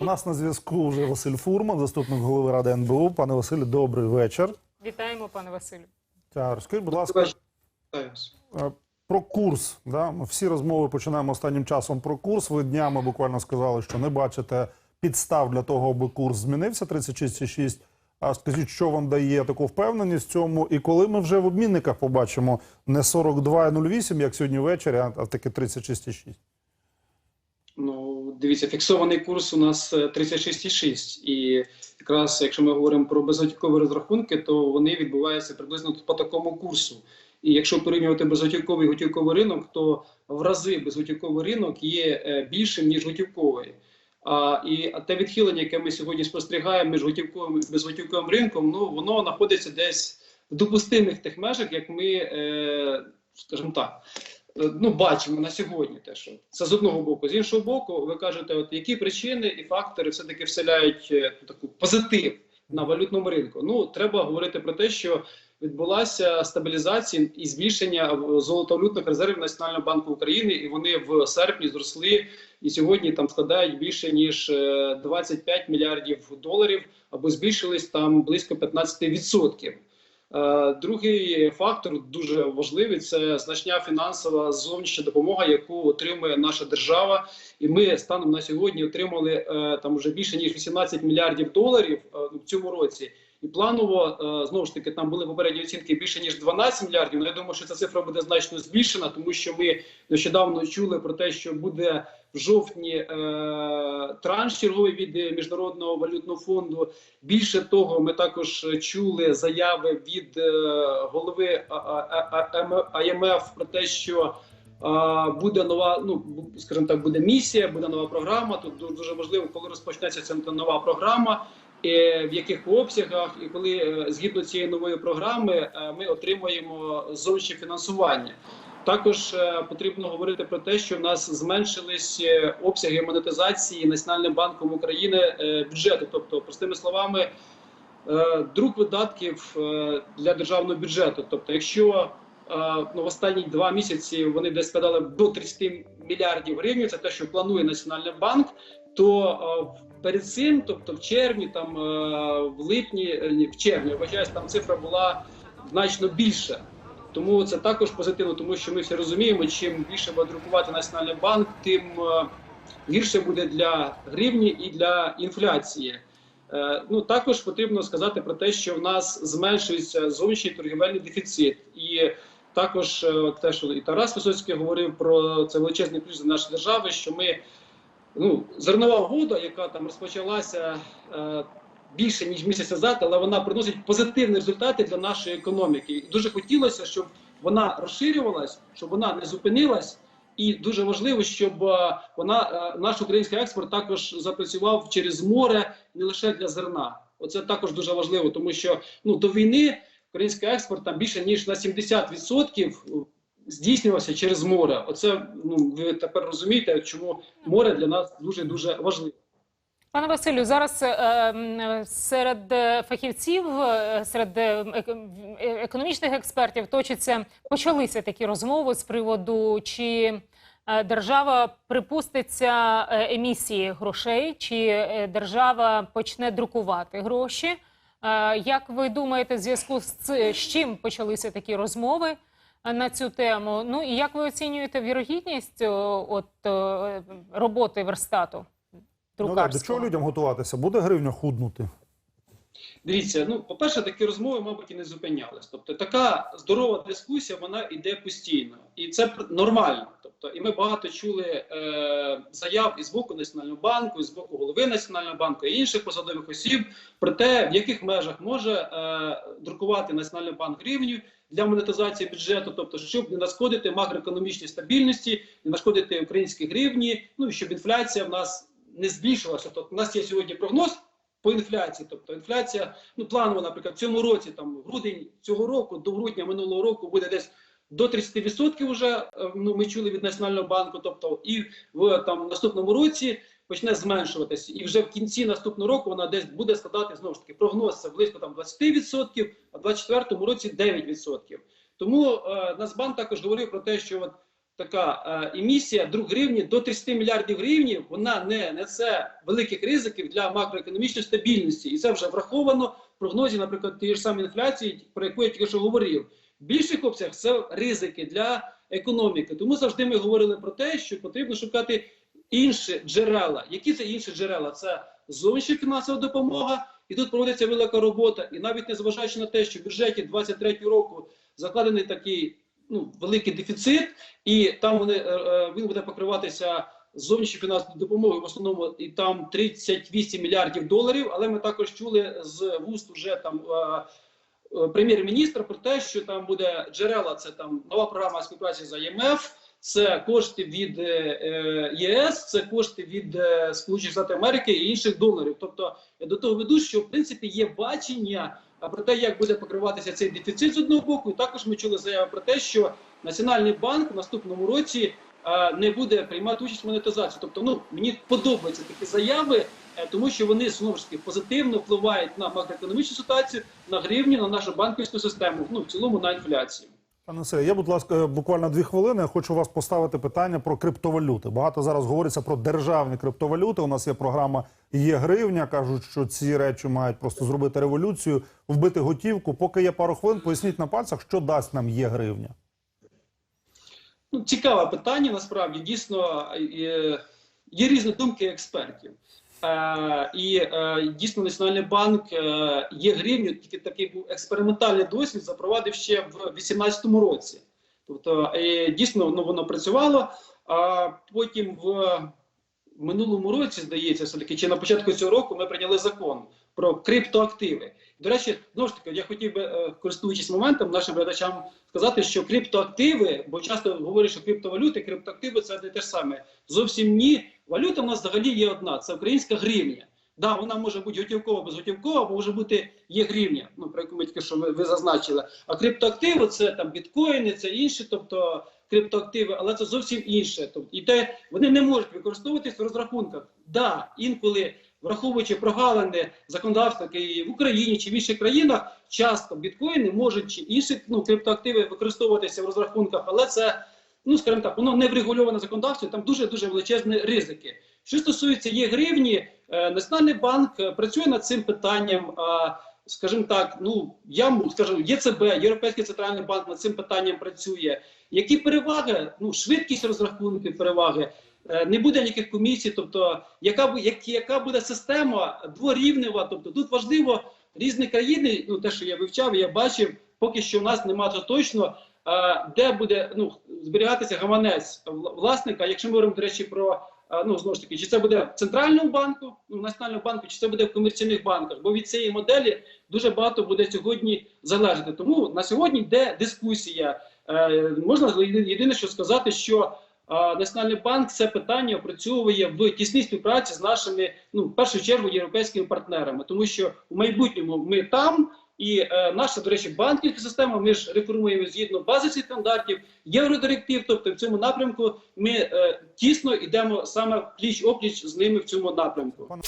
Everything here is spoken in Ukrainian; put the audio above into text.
У нас на зв'язку вже Василь Фурман, заступник голови Ради НБУ. Пане Василю, добрий вечір. Вітаємо, пане Василю. Та, розкажіть, будь ласка, е, про курс. Да? Ми всі розмови починаємо останнім часом про курс. Ви днями буквально сказали, що не бачите підстав для того, аби курс змінився 36,6. А скажіть, що вам дає таку впевненість в цьому? І коли ми вже в обмінниках побачимо не 42,08, як сьогодні ввечері, а а таки 36,6? Дивіться, фіксований курс у нас е, 36,6. І якраз якщо ми говоримо про безготівкові розрахунки, то вони відбуваються приблизно по такому курсу. І якщо порівнювати безготівковий і готівковий ринок, то в рази безготівковий ринок є е, більшим ніж готівковий. А і те відхилення, яке ми сьогодні спостерігаємо між готівковим і безготівковим ринком, ну воно знаходиться десь в допустимих тих межах, як ми, е, скажімо так, е, ну бачимо на сьогодні. Те, що це з одного боку. З іншого боку, ви кажете, от які причини і фактори все таки вселяють е, таку позитив на валютному ринку. Ну треба говорити про те, що відбулася стабілізація і збільшення золотовалютних резервів Національного банку України, і вони в серпні зросли і сьогодні там складають більше ніж е, 25 мільярдів доларів, або збільшились там близько 15%. Е, Другий фактор дуже важливий це значна фінансова зовнішня допомога, яку отримує наша держава. І ми станом на сьогодні отримали е, там вже більше ніж 18 мільярдів доларів е, в цьому році. І планово е, знову ж таки там були попередні оцінки більше ніж 12 мільярдів. Але я думаю, що ця цифра буде значно збільшена, тому що ми нещодавно чули про те, що буде в жовтні е, транш черговий від е, міжнародного валютного фонду. Більше того, ми також чули заяви від е, голови АМФ про те, що а, буде нова, ну скажімо так, буде місія, буде нова програма. Тут дуже важливо, коли розпочнеться ця нова програма, е, в яких обсягах, і коли е, згідно цієї нової програми е, ми отримаємо зовнішнє фінансування. Також е, потрібно говорити про те, що в нас зменшились обсяги монетизації Національним банком України бюджету. Тобто, простими словами, друк видатків для державного бюджету. Тобто, якщо ну, в останні два місяці вони десь складали до 30 мільярдів гривень, це те, що планує Національний банк, то в- перед цим, тобто в червні, там е, в липні, е, ні, в червні, вважаюсь, там цифра була значно більша. Тому це також позитивно, тому що ми всі розуміємо, чим більше буде друкувати Національний банк, тим е, гірше буде для гривні і для інфляції. Ну також потрібно сказати про те, що в нас зменшується зовнішній торгівельний дефіцит, і також те, що і Тарас Висоцький говорив про це величезний плюс для нашої держави, що ми ну зернова угода, яка там розпочалася е, більше ніж місяць назад, але вона приносить позитивні результати для нашої економіки. І дуже хотілося, щоб вона розширювалась, щоб вона не зупинилась. І дуже важливо, щоб е, вона е, наш український експорт також запрацював через море не лише для зерна. Оце також дуже важливо, тому що ну до війни український експорт там більше ніж на 70% здійснювався через море. Оце ну ви тепер розумієте, чому море для нас дуже дуже важливо. Пане Василю, зараз е, серед фахівців, е, серед е, еко- економічних експертів точаться почалися такі розмови з приводу, чи держава припуститься емісії грошей, чи держава почне друкувати гроші. Як ви думаєте, в зв'язку з чим почалися такі розмови на цю тему? Ну і як ви оцінюєте вірогідність е, от е, роботи верстату? Ну, так, до чого людям готуватися? Буде гривня худнути? Дивіться, ну по-перше, такі розмови, мабуть, і не зупинялись. Тобто, така здорова дискусія, вона йде постійно, і це нормально. Тобто, і ми багато чули е, заяв і з боку Національного банку, і з боку голови Національного банку і інших посадових осіб про те, в яких межах може е, друкувати Національний банк гривню для монетизації бюджету, тобто, щоб не нашкодити макроекономічній стабільності, не нашкодити українській гривні, ну і щоб інфляція в нас не збільшилася. Тобто, у нас є сьогодні прогноз по інфляції. Тобто інфляція, ну планово, наприклад, в цьому році, там грудень цього року до грудня минулого року буде десь до 30% вже, е, ну ми чули від Національного банку. Тобто, і в там наступному році почне зменшуватися. І вже в кінці наступного року вона десь буде складати знову ж таки прогноз це близько там 20%, а в 2024 році 9%. Тому е, Нацбанк також говорив про те, що от така е, емісія друг гривні до 30 мільярдів гривень, вона не несе великих ризиків для макроекономічної стабільності, і це вже враховано в прогнозі, наприклад, тієї ж самої інфляції, про яку я тільки що говорив. В більших обсягах це ризики для економіки. Тому завжди ми говорили про те, що потрібно шукати інші джерела. Які це інші джерела? Це зовнішня фінансова допомога, і тут проводиться велика робота. І навіть незважаючи на те, що в бюджеті 23 року закладений такий ну, великий дефіцит, і там вони, е, е, він буде покриватися зовнішньою фінансовою допомогою, в основному і там 38 мільярдів доларів. Але ми також чули з вуст уже там. е, Прем'єр-міністра про те, що там буде джерела, це там нова програма співпраці з ІМФ, це кошти від ЄС, це кошти від Сполучених Штатів Америки і інших донорів. Тобто я до того веду, що в принципі є бачення про те, як буде покриватися цей дефіцит з одного боку. І також ми чули заяви про те, що Національний банк в наступному році не буде приймати участь в монетизації. Тобто, ну мені подобаються такі заяви, е, тому що вони знову ж таки позитивно впливають на макроекономічну ситуацію, на гривню, на нашу банківську систему, ну в цілому на інфляцію. Пане Сергію, я, будь ласка, буквально дві хвилини. Я хочу вас поставити питання про криптовалюти. Багато зараз говориться про державні криптовалюти. У нас є програма Є гривня. кажуть, що ці речі мають просто зробити революцію, вбити готівку. Поки є пару хвилин, поясніть на пальцях, що дасть нам є гривня. Ну, цікаве питання. Насправді дійсно е, є різні думки експертів. Е, і е, дійсно Національний банк е, є гривню, тільки такий був експериментальний досвід, запровадив ще в 2018 році. Тобто дійсно ну, воно працювало. А потім в минулому році, здається, все таки чи на початку цього року ми прийняли закон про криптоактиви. До речі, знову ж таки, я хотів би, користуючись моментом, нашим глядачам сказати, що криптоактиви, бо часто говорять, що криптовалюти, криптоактиви це не те ж саме. Зовсім ні. Валюта в нас взагалі є одна: це українська гривня. Да, вона може бути готівкова, безготівкова, або може бути є гривня, ну про яку ми тільки що ви, ви зазначили. А криптоактиви це там біткоїни, це інші, тобто криптоактиви, але це зовсім інше. Тобто, і те вони не можуть використовуватись в розрахунках. Да, інколи враховуючи прогалини законодавства і в Україні чи в інших країнах, часто біткоїни можуть чи інші ну, криптоактиви використовуватися в розрахунках, але це, ну скажімо так, воно не врегульоване законодавством, там дуже дуже величезні ризики. Що стосується є гривні, е, Національний банк е, працює над цим питанням. а, Скажімо так, ну я скажу, ЄЦБ, Європейський центральний банк над цим питанням працює. Які переваги? Ну, швидкість розрахунків переваги, Е, не буде ніяких комісій. Тобто, яка як, яка буде система дворівнева? Тобто, тут важливо різні країни. Ну те, що я вивчав, я бачив, поки що в нас немає точно. Де буде ну зберігатися гаманець власника, якщо ми говоримо, до речі, про ну знову ж таки, чи це буде в центральному банку, ну в національному банку, чи це буде в комерційних банках? Бо від цієї моделі дуже багато буде сьогодні залежати. Тому на сьогодні йде дискусія. Е, можна єдине, що сказати, що Національний банк це питання опрацьовує в тісній співпраці з нашими, ну в першу чергу, європейськими партнерами, тому що в майбутньому ми там. І е, наша, до речі, банківська система. Ми ж реформуємо згідно базисних стандартів, євродиректив. Тобто, в цьому напрямку ми е, тісно йдемо саме пліч опліч з ними в цьому напрямку.